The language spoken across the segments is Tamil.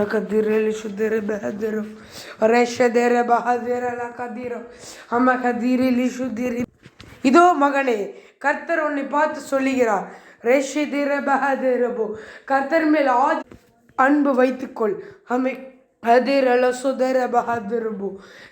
நம்ம கதிரலி சுதர பஹதிரோ ரேஷதர பஹதிர லகதிரோ அம்ம கதிரலி சுதிரி இதோ மகனே கர்த்தர் உன்னை பார்த்து சொல்லுகிறார். ரேஷதிர பஹதிரபோ கர்த்தர் மேல் ஆ அன்பு வைத்துக்கொள். அமை அதிரல சுதர பஹதிரபோ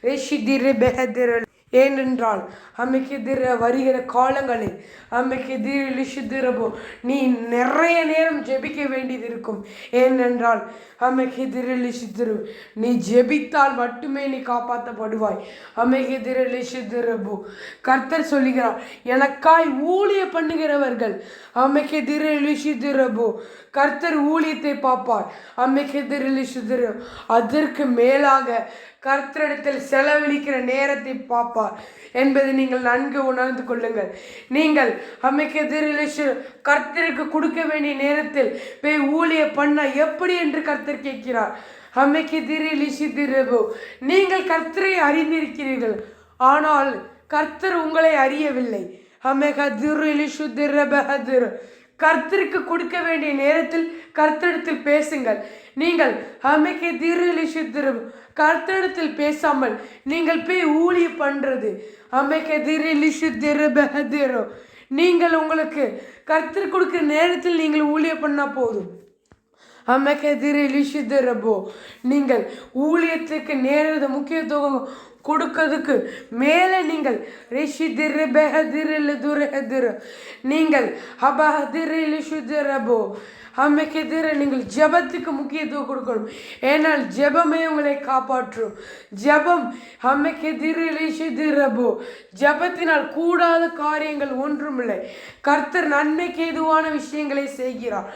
ரேஷிதிர பெஹதிர ஏனென்றால் அம்மைக்கு எதிர வருகிற காலங்களில் அம்மைக்கு எதிரிலிஷுதிரபோ நீ நிறைய நேரம் ஜெபிக்க வேண்டியது இருக்கும் ஏனென்றால் அம்மைக்கு எதிரிலிஷுதிரு நீ ஜெபித்தால் மட்டுமே நீ காப்பாற்றப்படுவாய். அம்மைக்கு எதிரிலிஷுதிரபோ கர்த்தர் சொல்லுகிறார் எனக்காய் ஊழிய பண்ணுகிறவர்கள் அம்மைக்கு எதிரிலிஷுதிரபோ கர்த்தர் ஊழியத்தை பார்ப்பார். அம்மைக்கு எதிரிலிஷுதிரு அதற்கு மேலாக கர்த்தரிடத்தில் செலவழிக்கிற நேரத்தை பார்ப்பார் என்பதை நீங்கள் நன்கு உணர்ந்து கொள்ளுங்கள். நீங்கள் அம்மைக்கு கர்த்தருக்கு கொடுக்க வேண்டிய நேரத்தில் போய் ஊழிய பண்ண எப்படி என்று கர்த்தர் கேட்கிறார். அம்மைக்கு எதிரில் நீங்கள் கர்த்தரை அறிந்திருக்கிறீர்கள். ஆனால் கர்த்தர் உங்களை அறியவில்லை. அம்மை கதிரில் சுத்திர கர்த்தருக்கு கொடுக்க வேண்டிய நேரத்தில் கர்த்தரிடத்தில் பேசுங்கள். நீங்கள் அமைக்க திரு சுத்திரம் கர்த்தரிடத்தில் பேசாமல் நீங்கள் போய் ஊழிய பண்ணுறது அமைக்க திரு நீங்கள் உங்களுக்கு கர்த்தர் கொடுக்குற நேரத்தில் நீங்கள் ஊழிய பண்ணால் போதும். அமெக்கெதிரி லிஷிதரபோ நீங்கள் ஊழியத்துக்கு நேரத முக்கியத்துவம் கொடுக்கிறதுக்கு. மேலே நீங்கள் ரிஷிதிரு பெஹதிரில் துரஹதிரு நீங்கள் ஹபஹதிரி லிஷுதிரபோ. அம்மைக்கெதிர நீங்கள் ஜெபத்துக்கு முக்கியத்துவம் கொடுக்கணும். ஏனால் ஜெபமே உங்களை காப்பாற்றும். ஜெபம் அம்மைக்கெதிர லிஷுதிரபோ. ஜெபத்தினால் கூடாத காரியங்கள் ஒன்றுமில்லை. கர்த்தர் நன்மைக்கு எதுவான விஷயங்களை செய்கிறார்.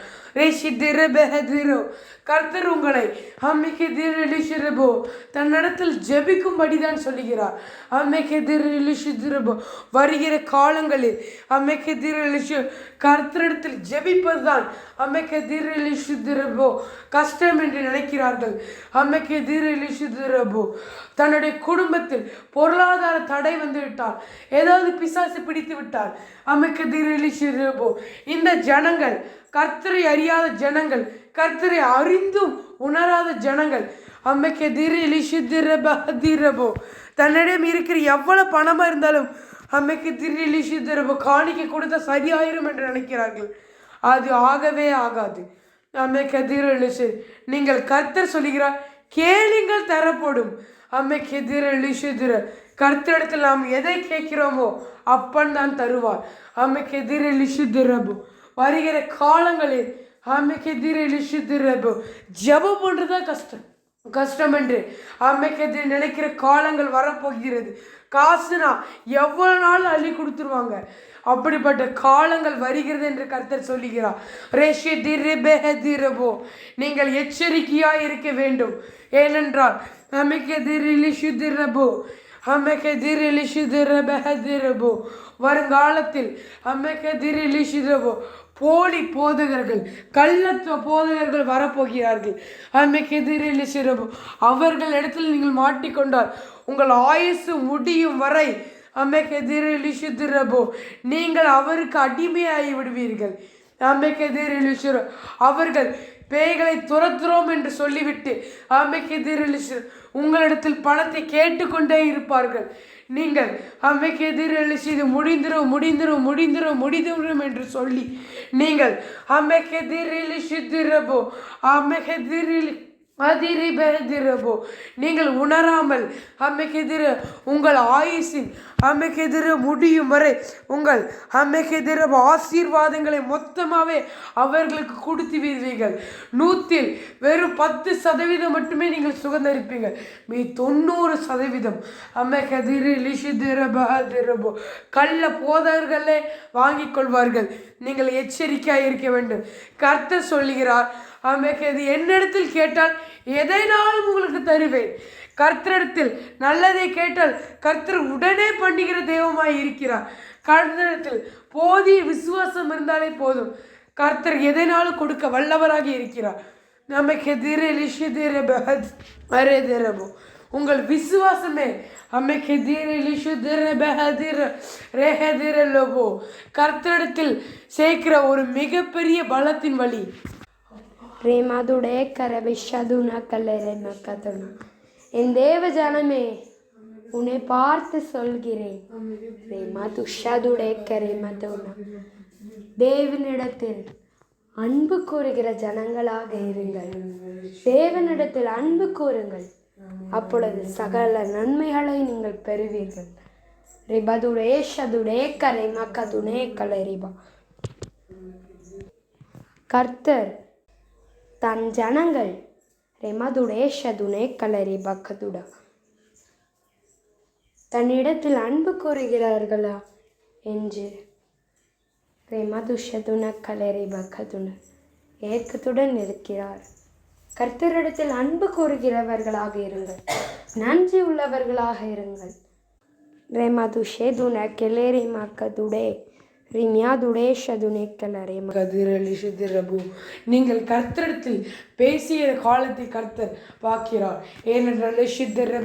கர்த்தர் உங்களை அம்மைக்கு திரளிஷிரபோ தன்னிடத்தில் ஜெபிக்கும்படி தான் சொல்லுகிறார். அம்மைக்கு திரளிஷிதிரபோ வருகிற காலங்களில் அம்மைக்கு திரளிஷு கர்த்தரிடத்தில் ஜெபிப்பது தான் அம்மைக்கு திரளிஷுதிரபோ கஷ்டம் என்று நினைக்கிறார்கள். அம்மைக்கு திரளிஷுதிரபோ தன்னுடைய குடும்பத்தில் பொருளாதார தடை வந்து விட்டால் ஏதாவது பிசாசு பிடித்து விட்டால் அம்மைக்கு திரளிஷிரபோ இந்த ஜனங்கள் கர்த்தரை அறியாத ஜனங்கள் கர்த்தரை அறிந்தும் உணராத ஜனங்கள். அம்மைக்கு திரிலி சித்திரபோ தன்னிடம் இருக்கிற எவ்வளவு பணமாக இருந்தாலும் அம்மைக்கு திரிலி சித்திரபோ காணிக்க கொடுத்தா சரியாயிரும் என்று நினைக்கிறார்கள். அது ஆகவே ஆகாது. அம்மைக்கு திரளிசு நீங்கள் கர்த்தர் சொல்லுகிறார் கேளுங்கள் தரப்படும். அம்மைக்கு திரளி சித்திர கர்த்தரிடத்தில் நாம் எதை கேட்கிறோமோ அப்பன் தான் தருவார். அம்மைக்கு எதிரில் சித்திரபு. வருகிற காலங்களில் ஆமைக்கு எதிரில் சித்திரபு ஜபம் தான் கஷ்டம். கஷ்டம் என்று ஆமைக்கு எதிர் நினைக்கிற காலங்கள் வரப்போகிறது. காசுனா எவ்வளோ நாள் அள்ளி கொடுத்துருவாங்க? அப்படிப்பட்ட காலங்கள் வருகிறது என்று கர்த்தர் சொல்லுகிறார். ரேஷி திரபோ நீங்கள் எச்சரிக்கையாக இருக்க வேண்டும். ஏனென்றால் அமைக்கு எதிரில் சுதிரபோ அமைக்கு எதிரில் சுதிரபோ வருங்காலத்தில் அமைக்கு எதிரில் சுதிரபோ போலி போதகர்கள் கள்ளத்துவ போதகர்கள் வரப்போகிறார்கள். அம்மைக்கு எதிரில் சிறப்பு அவர்கள் இடத்தில் நீங்கள் மாட்டிக்கொண்டால் உங்கள் ஆயுசு முடியும் வரை அமைக்கு எதிரில் சித்திரபோ நீங்கள் அவருக்கு அடிமையாகி விடுவீர்கள். அமைக்கு எதிரில் அவர்கள் பேய்களை துரத்துறோம் என்று சொல்லிவிட்டு அமைக்கு எதிரில் உங்களிடத்தில் பணத்தை கேட்டுக்கொண்டே இருப்பார்கள். நீங்கள் அம்மைக்கு எதிரெழுச்சி இது முடிந்துடும் முடிந்திரும் முடிந்துடும் முடிந்துரும் என்று சொல்லி நீங்கள் அம்மைக்கு எதிரெழுச்சித்திரபோ அம்மைக்கு எதிரில் அதிரி பெதிரபோ. நீங்கள் உணராமல் அம்மைக்கு உங்கள் ஆயுசின் அம்மைக்கு முடியும் வரை உங்கள் அம்மைக்கு ஆசீர்வாதங்களை மொத்தமாகவே அவர்களுக்கு கொடுத்து விடுவீர்கள் நூற்றில் வெறும் பத்து சதவீதம் மட்டுமே நீங்கள் சுகந்தரிப்பீங்கள் மீ தொண்ணூறு சதவீதம். அம்மைக்கு லிஷிதிர பஹதிரபோ. கள்ள போதவர்களே வாங்கிக் கொள்வார்கள். நீங்கள் எச்சரிக்கையாக இருக்க வேண்டும். கர்த்தர் சொல்லுகிறார் ஆமைக்கு இது என்னிடத்தில் கேட்டால் எதைனாலும் உங்களுக்கு தருவேன். கர்த்தரிடத்தில் நல்லதை கேட்டால் கர்த்தர் உடனே பண்ணுகிற தெய்வமாய் இருக்கிறார். கர்த்தரிடத்தில் போதிய விசுவாசம் இருந்தாலே போதும். கர்த்தர் எதைனாலும் கொடுக்க வல்லவராக இருக்கிறார். நமக்கு எதிரே அரேதிரபோ உங்கள் விசுவாசமே அம்மைக்கு எதிரிலிஷுதிரபோ கர்த்தரிடத்தில் சேர்க்கிற ஒரு மிகப்பெரிய பலத்தின் வழி ரேமாதுடே கரவிஷதுன கல்லறை மக்கதுன என் தேவ ஜனமே உன்னை பார்த்து சொல்கிறேன். ரேமா துஷதுடே கரேமதுன தேவனிடத்தில் அன்பு கூறுகிற ஜனங்களாக இருங்கள். தேவனிடத்தில் அன்பு கூறுங்கள். அப்பொழுது சகல நன்மைகளை நீங்கள் பெறுவீர்கள். ரிபதுடே ஷதுடே கரை மக்கதுனே கலரிபா. கர்த்தர் தன் ஜனங்கள். ரெமதுடேஷதுனே கலரி பக்கதுடா தன்னிடத்தில் அன்பு கூறுகிறார்களா? என்று. ரெமதுஷதுன கலரி பக்கதுன ஏக்கத்துடன் இருக்கிறார் கர்த்தரிடத்தில் அன்பு கூறுகிறவர்களாக இருங்கள். நன்றி உள்ளவர்களாக இருங்கள். ரெமதுஷேதுன கெலேரி மக்கதுடே ரிமியாதுடே ஷதுனே கலரே கதிரலி சித்திரபு நீங்கள் கர்த்தரத்தில் பேசிய காலத்தை கர்த்தர் பார்க்கிறார். ஏனென்றால் சித்திர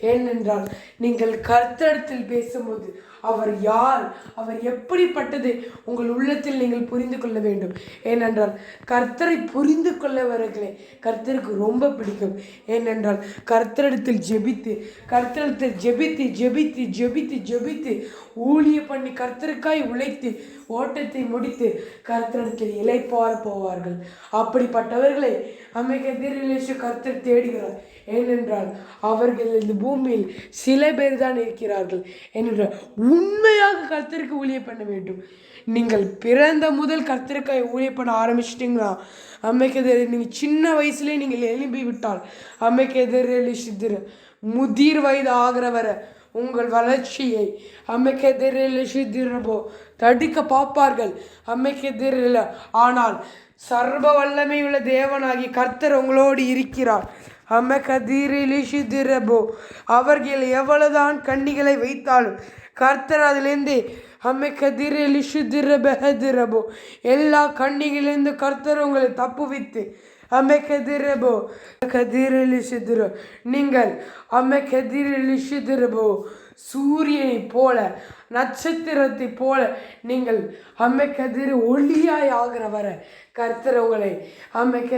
ஏனென்றால் நீங்கள் கர்த்தரத்தில் பேசும்போது அவர் யார்? அவர் எப்படிப்பட்டது? உங்கள் உள்ளத்தில் நீங்கள் புரிந்து கொள்ள வேண்டும். ஏனென்றால் கர்த்தரை புரிந்து கொள்ளவர்களே கர்த்தருக்கு ரொம்ப பிடிக்கும். ஏனென்றால் கர்த்தரிடத்தில் ஜெபித்து கர்த்தரிடத்தில் ஜெபித்து ஜெபித்து ஜெபித்து ஜெபித்து ஊழிய பண்ணி கர்த்தருக்காய் உழைத்து ஓட்டத்தை முடித்து கர்த்தரிடத்தில் இலைப்பார போவார்கள். அப்படிப்பட்டவர்களை அமைக்க எதிரிலேசு கர்த்தர் தேடுகிறார். ஏனென்றால் அவர்கள் இந்த பூமியில் சில பேர் தான் இருக்கிறார்கள். ஏனென்றால் உண்மையாக கர்த்தருக்கு ஊழிய பண்ண வேண்டும். நீங்கள் பிறந்த முதல் கர்த்தருக்காய் ஊழிய பண்ண ஆரம்பிச்சிட்டிங்களா? அம்மைக்கு எதிரே நீங்கள் சின்ன வயசுலேயே நீங்கள் எழுப்பி விட்டால் அம்மைக்கு எதிரே சித்திர முதிர் வயது ஆகிற வரை உங்கள் வளர்ச்சியை அம்மைக்கு எதிரில் சித்திரபோ தடுக்க பார்ப்பார்கள். அம்மைக்கு எதிரில் ஆனால் சர்வ வல்லமை உள்ள தேவனாகி கர்த்தர் உங்களோடு இருக்கிறார். அம்மை கதிரில் சித்திரபோ அவர்கள் எவ்வளவுதான் கண்ணிகளை வைத்தாலும் கர்த்தர் அதிலிருந்து அம்மை கதிரில் சித்திர பெஹதிரபோ எல்லா கண்ணிகளிலிருந்து கர்த்தர் உங்களை தப்புவித்து அம்மை கதிரபோ கதிரில் சித்திர நீங்கள் அம்மை கதிரில் சித்திரபோ சூரியனை போல நட்சத்திரத்தை போல நீங்கள் அம்மை ஒளியாய் ஆகிற வர கர்த்தர் உங்களை அம்மை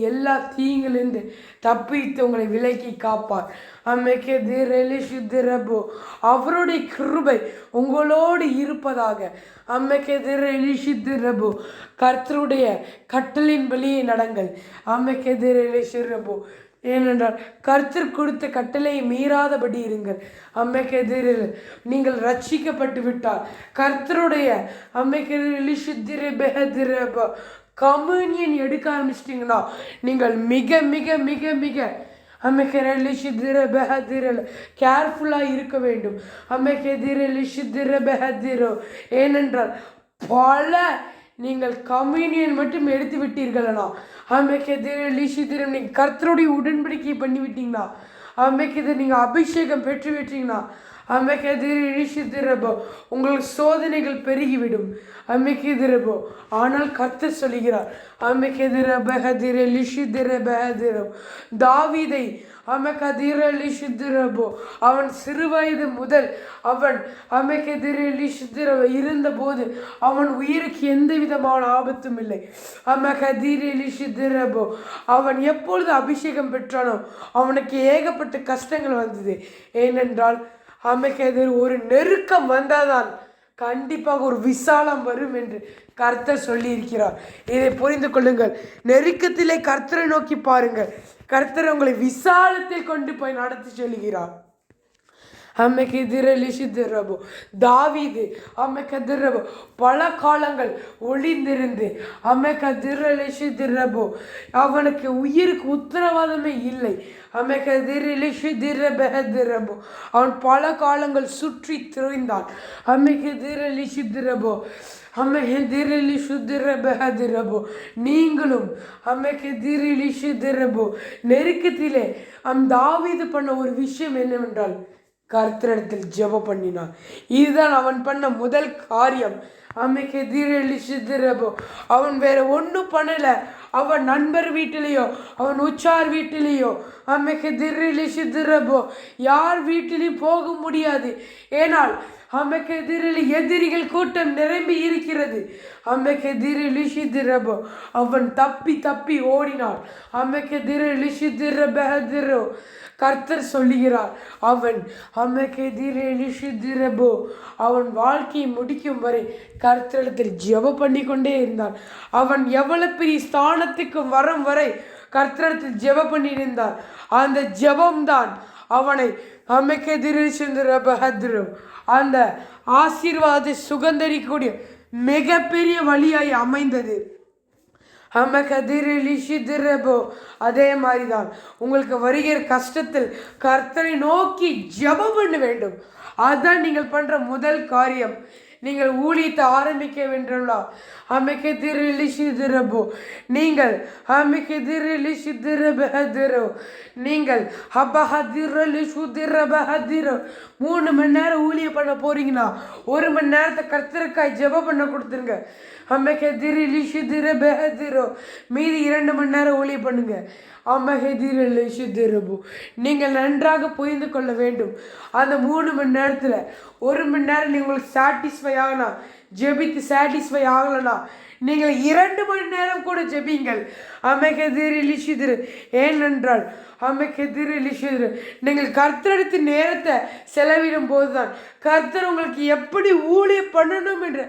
எல்லா தீங்கிலிருந்து தப்பித்து உங்களை விலக்கி காப்பார். அம்மை கதிரில் அவருடைய கிருபை உங்களோடு இருப்பதாக அம்மை கதிரில் கர்த்தருடைய கட்டளின் வெளியே நடங்கள். அம்மை கதிரில் ஏனென்றால் கர்த்தர் கொடுத்த கட்டளையை மீறாதபடி இருங்கள். அம்மைக்கு எதிரில் நீங்கள் ரட்சிக்கப்பட்டு விட்டால் கர்த்தருடைய அம்மைக்கு கம்யூனியன் எடுக்க ஆரம்பிச்சிட்டிங்கன்னா நீங்கள் மிக மிக மிக மிக அம்மைக்கு சித்திர பெஹதிரல் கேர்ஃபுல்லாக இருக்க வேண்டும். அம்மைக்கு எதிர சித்திர பெஹதிரோ. ஏனென்றால் பல நீங்கள் கம்யூனியன் மட்டும் எடுத்து விட்டீர்களா அம்மைக்கு எதிரே லீஷித்திரம் நீங்கள் கர்த்தருடைய உடன்படிக்கை பண்ணி விட்டீங்களா அம்மைக்கு எதிர் நீங்கள் அபிஷேகம் பெற்று விட்டீங்கன்னா அம்மைக்கு எதிரே லீஷித்திரபோ உங்களுக்கு சோதனைகள் பெருகிவிடும். அம்மைக்கு எதிரபோ ஆனால் கத்து சொல்லுகிறார் அம்மைக்கு எதிர பெஹதிர லிஷித்திர பெஹதிரம் தாவீதை அமக்கதிரலி சித்திரபோ அவன் சிறுவயது முதல் அவன் அமக்கதிரலி சித்திர இருந்தபோது அவன் உயிருக்கு எந்த விதமான ஆபத்தும் இல்லை. அமக்கதிரலி சித்திரபோ அவன் எப்பொழுது அபிஷேகம் பெற்றானோ அவனுக்கு ஏகப்பட்ட கஷ்டங்கள் வந்தது. ஏனென்றால் அமக்கதிர் ஒரு நெருக்கம் வந்தால்தான் கண்டிப்பாக ஒரு விசாலம் வரும் என்று கர்த்தர் சொல்லியிருக்கிறார். இதை புரிந்து கொள்ளுங்கள். நெருக்கத்திலே கர்த்தரை நோக்கி பாருங்கள். கர்த்தர் உங்களை விசாலத்தில் கொண்டு போய் நடத்தி செல்கிறார். அம்மைக்கு எதிரலி சித்திரபோ தாவீது அம்மைக்கு எதிரபோ பல காலங்கள் ஒளிந்திருந்து அம்மைக்கு எதிரலி சித்திரபோ அவனுக்கு உயிருக்கு உத்தரவாதமே இல்லை. அம்மைக்கு எதிரலி சித்திரபெஹதிரபோ அவன் பல காலங்கள் சுற்றி திரிந்தான். அம்மைக்கு எதிரலி சித்திரபோ அம்மைக்கு எதிரலி சுத்திரபெஹதிரபோ நீங்களும் அம்மைக்கு எதிரலி திரபோ நெருக்கத்திலே அம் தாவிது பண்ண ஒரு விஷயம் என்னவென்றால் கர்த்தரிடத்தில் ஜெபம் பண்ணினான். இதுதான் அவன் பண்ண முதல் காரியம். அம்மைக்கு எதிரழிச்சிருப்போ அவன் வேற ஒன்றும் பண்ணலை. அவன் நண்பர் வீட்டிலேயோ அவன் உச்சார் வீட்டிலேயோ அம்மைக்கு எதிரழிச்சிருப்போ யார் வீட்டிலையும் போக முடியாது. ஏனால் அம்மைக்கு எதிரில் எதிரிகள் கூட்டம் நிரம்பி இருக்கிறது. அம்மைக்கு எதிரில் இஷிதிரபோ அவன் தப்பி தப்பி ஓடினான். அம்மைக்கு எதிரில் இஷிதிரபோ கர்த்தர் சொல்லுகிறார் அவன் அம்மைக்கு எதிரில் இஷிதிரபோ அவன் வாழ்க்கையை முடிக்கும் வரை கர்த்தரிடத்தில் ஜெப பண்ணி கொண்டே இருந்தான். அவன் எவ்வளவு பெரிய ஸ்தானத்துக்கு வரும் வரை கர்த்தரத்தில் ஜெபம் பண்ணியிருந்தார் அந்த ஜெபம்தான் அவனை அம்மைக்கு எதிரில் சென்று அந்த ஆசீர்வாத சுகந்தரிக்கூடிய மிகப்பெரிய வழியாய் அமைந்தது. அமகதிரிலிஷிதிரபோ அதே மாதிரி தான் உங்களுக்கு வருகிற கஷ்டத்தில் கர்த்தரை நோக்கி ஜெபம் பண்ண வேண்டும். அதுதான் நீங்கள் பண்ற முதல் காரியம். நீங்கள் ஊழியத்தை ஆரம்பிக்க வேண்டும்லா? அமைக்க திருலிஷிதிரபோ நீங்கள் அமைக்க திருலிஷிதிரபஹதிரோ நீங்கள் ஹபஹதிரலிஷுதிரபஹதிரோ மூணு மணி நேரம் ஊழியம் பண்ண போறீங்கன்னா ஒரு மணி நேரத்தை கர்த்தருக்காய் ஜெபம் பண்ண கொடுத்துருங்க. அம்மைக்கு திரிலிஷுதிரபஹதிரோ மீதி இரண்டு மணி நேரம் ஊழியம் பண்ணுங்க. அம்மஹெதிரலிஷுதிரபு நீங்கள் நன்றாக புரிந்து கொள்ள வேண்டும். அந்த மூணு மணி நேரத்தில் ஒரு மணி நேரம் நீங்கள் உங்களுக்கு சாட்டிஸ்ஃபை ஆகலாம் ஜெபித்து சாட்டிஸ்ஃபை ஆகலைனா நீங்கள் இரண்டு மணி நேரம் கூட ஜெபிங்கள் அம்மைக்கெதிரிலிஷுதிரு ஏனென்றால் அம்மைக்கெதிரிலிஷுதிரு நீங்கள் கர்த்தரிடத்து நேரத்தை செலவிடும் போது தான் கர்த்தர் உங்களுக்கு எப்படி ஊழியம் பண்ணணும் என்ற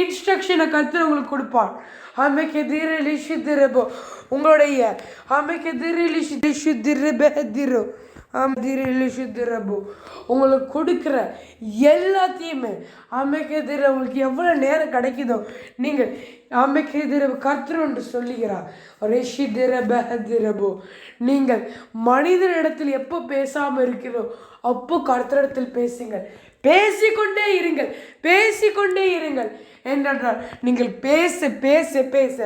இன்ஸ்ட்ரக்ஷனை கர்த்தர் உங்களுக்கு கொடுப்பார். அம்மைக்கெதிரிலிஷுதிரபோ உங்களுடைய அம்மைக்கெதிரிலிஷுதிரபெதிரோ திரபு உங்களுக்கு கொடுக்குற எல்லாத்தையுமே அமைக்கு உங்களுக்கு எவ்வளோ நேரம் கிடைக்குதோ நீங்கள் அமைக்கு எதிர என்று சொல்லுகிறார். ரிஷி திரபு நீங்கள் மனிதனிடத்தில் எப்போ பேசாமல் இருக்கிறோ அப்போ கர்த்தரிடத்தில் பேசுங்கள். பேசிக்கொண்டே இருங்கள். பேசிக்கொண்டே இருங்கள். என்றால் நீங்கள் பேச பேச பேச.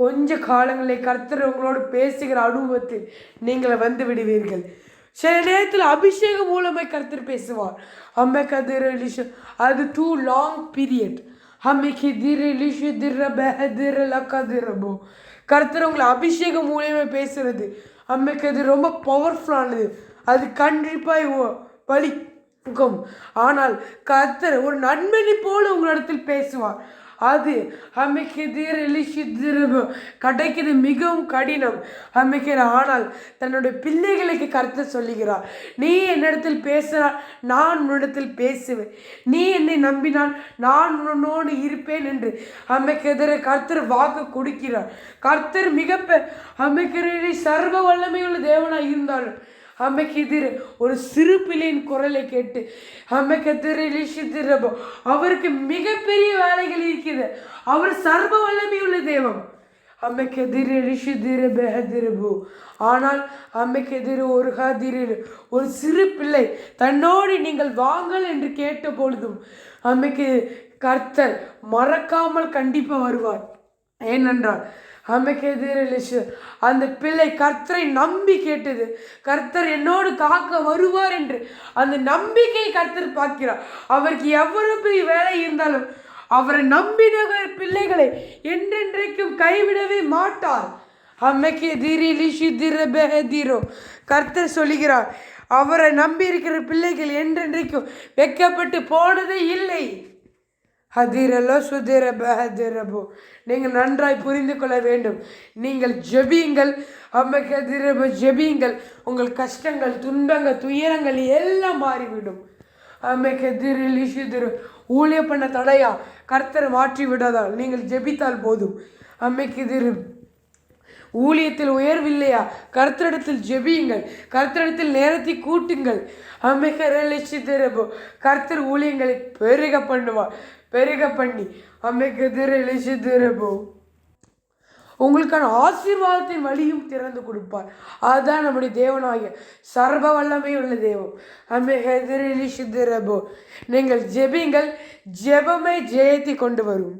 கொஞ்ச காலங்களில் கர்த்தர் உங்களோடு பேசுகிற அனுபவத்தில் நீங்கள் வந்து விடுவீர்கள். சில நேரத்தில் அபிஷேகம் மூலமாக கர்த்தர் பேசுவார். அம்மை கதிர ரிலிஷன் அது டூ லாங் பீரியட் அம்மைக்கு திரு லிஷு திர பெஹ திர லக்கதிரபோ கர்த்தர் உங்களை அபிஷேகம் மூலியமாக பேசுறது. அம்மைக்கு அது ரொம்ப பவர்ஃபுல்லானது அது கண்டிப்பாக வலிக்கும். ஆனால் கர்த்தர் ஒரு நண்பனை போல உங்களிடத்தில் பேசுவார். அது அம்மைக்கு தீர கிடைக்கிறது மிகவும் கடினம். அமைக்கிற ஆனால் தன்னுடைய பிள்ளைகளுக்கு கருத்து சொல்லுகிறார். நீ என்னிடத்தில் பேசுகிறா நான் உன்னிடத்தில் பேசுவேன். நீ என்னை நம்பினால் நான் உன்னோடு இருப்பேன் என்று அம்மைக்கு எதிர கர்த்தர் வாக்கு கொடுக்கிறார். கர்த்தர் மிக அமைக்கிற சர்வ வல்லமையுள்ள தேவனாக இருந்தாலும் அம்மைக்கு ஒரு சிறு பிள்ளையின் குரலை கேட்டு அம்மைக்கு எதிரபோ அவருக்கு மிகப்பெரிய வேலைகள் இருக்குது அவர் சர்வ வல்லமையுள்ள தெய்வம் அம்மைக்கு எதிர் ரிஷிதிர பெஹதிரபு. ஆனால் அம்மைக்கு எதிர் ஒரு ஹதிரில் ஒரு சிறு பிள்ளை தன்னோடு நீங்கள் வாங்கள் என்று கேட்ட பொழுதும் அம்மைக்கு கர்த்தர் மறக்காமல் கண்டிப்பாக வருவார். ஏனென்றால் அம்மைக்கு எதிரிலிச்சு அந்த பிள்ளை கர்த்தரை நம்பி கேட்டது. கர்த்தர் என்னோடு காக்க வருவார் என்று. அந்த நம்பிக்கை கர்த்தர் பார்க்கிறார். அவருக்கு எவ்வளவு பெரிய வேலை இருந்தாலும் அவரை நம்பின பிள்ளைகளை என்றென்றைக்கும் கைவிடவே மாட்டார். அம்மைக்கு தீரி லிஷி திர பெஹதீரோ கர்த்தர் சொல்லுகிறார் அவரை நம்பி இருக்கிற பிள்ளைகள் என்றென்றைக்கும் வெக்கப்பட்டு போனதே இல்லை. ஹதிரலோ சுதிர பஹதிரபோ நீங்கள் நன்றாய் புரிந்து கொள்ள வேண்டும். நீங்கள் ஜெபியுங்கள். அம்மைக்கு அதிரப ஜெபியுங்கள். உங்கள் கஷ்டங்கள் துன்பங்கள் துயரங்கள் எல்லாம் மாறிவிடும். அம்மைக்கு எதிரில் இஷுதிரு ஊழிய பண்ண தடையா? கர்த்தர் மாற்றி விடாதால். நீங்கள் ஜெபித்தால் போதும். அம்மைக்கு எதிர் ஊழியத்தில் உயர்வில்லையா? கர்த்தரிடத்தில் ஜெபியுங்கள். கர்த்தரிடத்தில் நேரத்தை கூட்டுங்கள். அம்மைக்கு கர்த்தர் ஊழியங்களை பெருக பண்ணுவார். பெருக பண்ணி அம்மைக்கு திரபோ உங்களுக்கான ஆசீர்வாதத்தின் வழியும் திறந்து கொடுப்பார். அதுதான் நம்முடைய தேவனாகிய சர்வ வல்லமை உள்ள தெய்வம் அம்மை ஹெதிரிலிஷிதிரபோ நீங்கள் ஜெபிங்கள் ஜெபமே ஜெயத்தை கொண்டு வரும்.